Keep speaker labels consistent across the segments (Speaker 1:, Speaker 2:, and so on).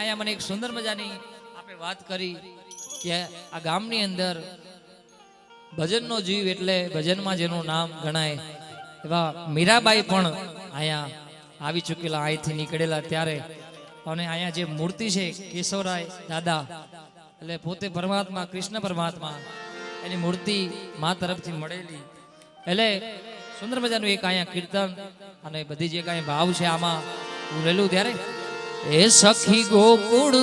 Speaker 1: આયા મને એક સુંદર મજાની આપણે વાત કરી કે આ ગામની અંદર ભજનનો જીવ એટલે ભજનમાં જેનું નામ ગણાય એવા મીરાબાઈ પણ અહીંયા આવી ચૂકેલા, અહીંથી નીકળેલા ત્યારે. અને અહીંયા જે મૂર્તિ છે, કેશવરાય દાદા, એટલે પોતે પરમાત્મા, કૃષ્ણ પરમાત્મા, એની મૂર્તિ મા તરફથી મળેલી. એટલે સુંદર મજાનું એક અહીંયા કીર્તન અને બધી જે કાંઈ ભાવ છે, આમાં ઉરેલું ત્યારે. એ સખી ગોકુળ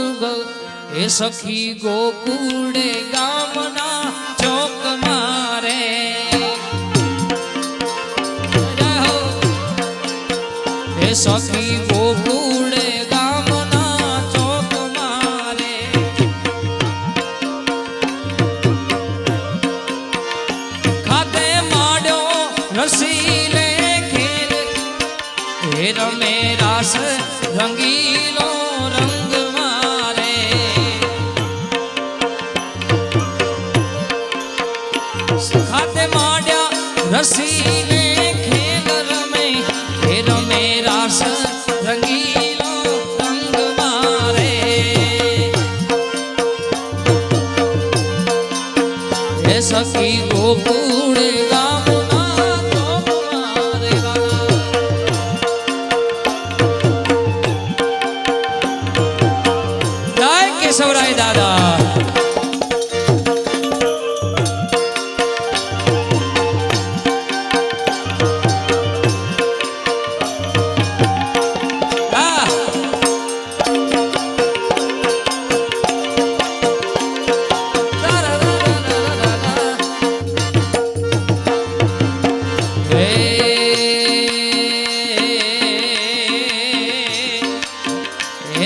Speaker 1: એ સખી ગોકુળ ગામના ચોક મારે. એ સખી ગોકુળ ગામના ચોક મારે. ખાતે માડ્યો રસીલે ખેલ હે રમે રાસ રંગ ખાતે માડ્યા રસીલે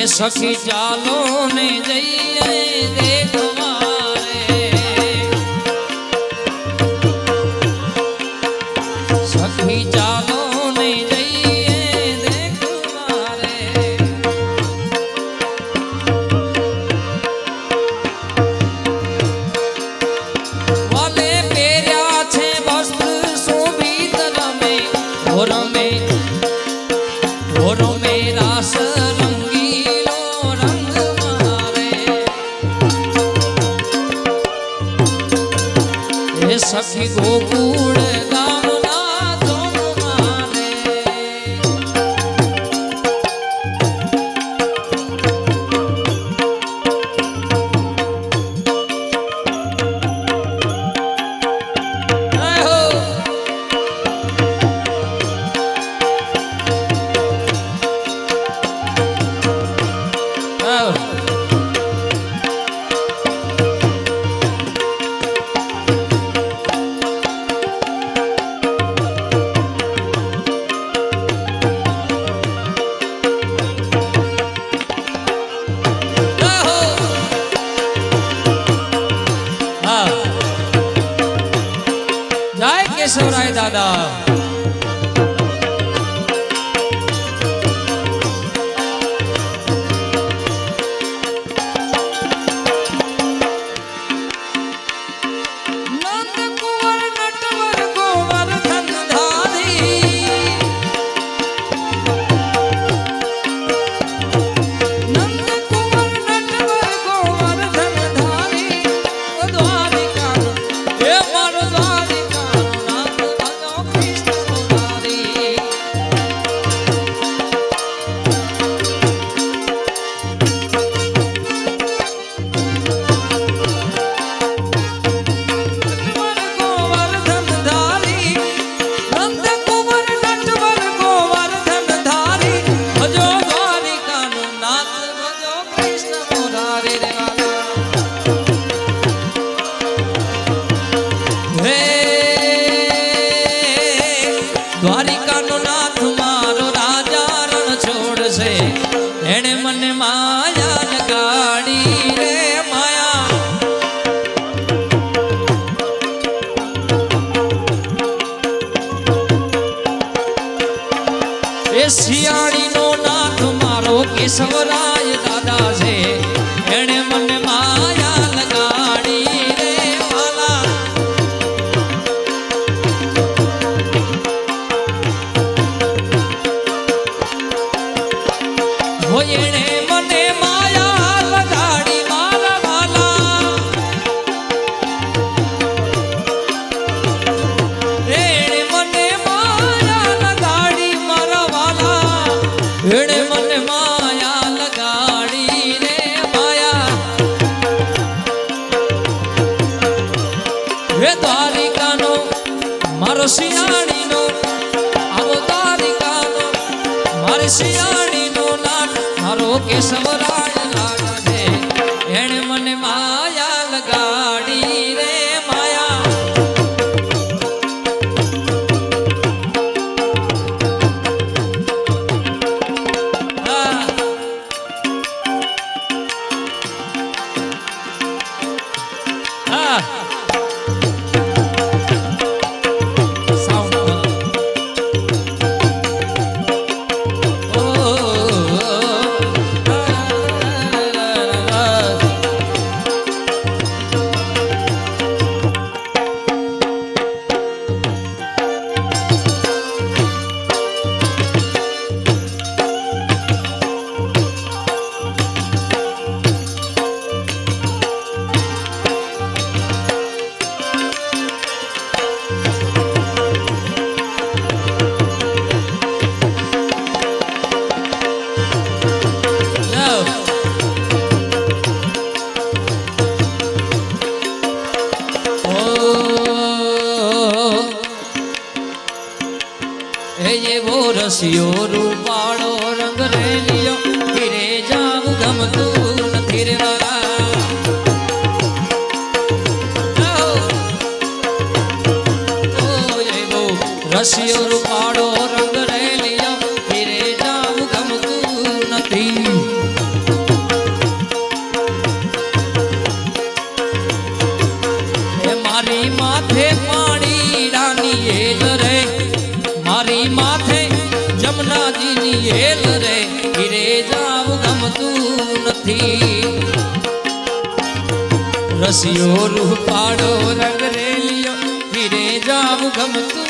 Speaker 1: સખી ચાલો ને જઈએ દેખવા એ સખી કેશવરાય દાદા. કેશવરાય દાદા છે. لا એવો રસિયો રૂપાળો રંગ રેલિયો ફિરે જાવું ગમતું નથી રે રસિયો નામ ગમતું નથી. રસિયો રૂપાડો રંગ રેલિયો ફીરે જામ ગમતું.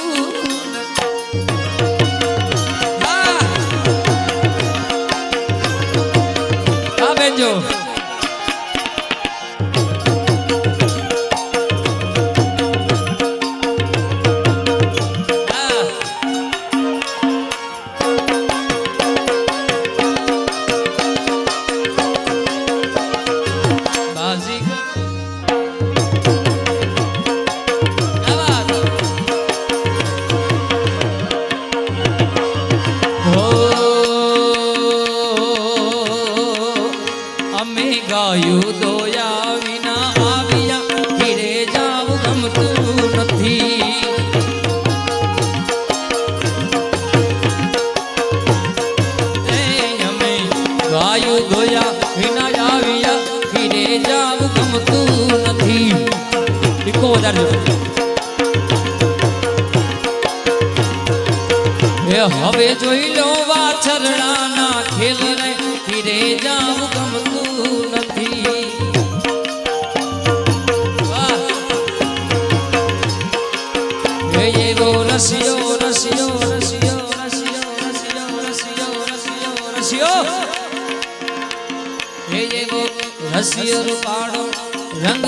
Speaker 1: જો એ હવે જોઈ લો વાછરડાના ખેલ રે ઘીરે જાવ ગમતું નથી. એવો રસિયો રસિયો રસિયો રસિયો રસિયો રસિયો રસિયો રસિયો. એવો રસિયો રૂપાળો રંગ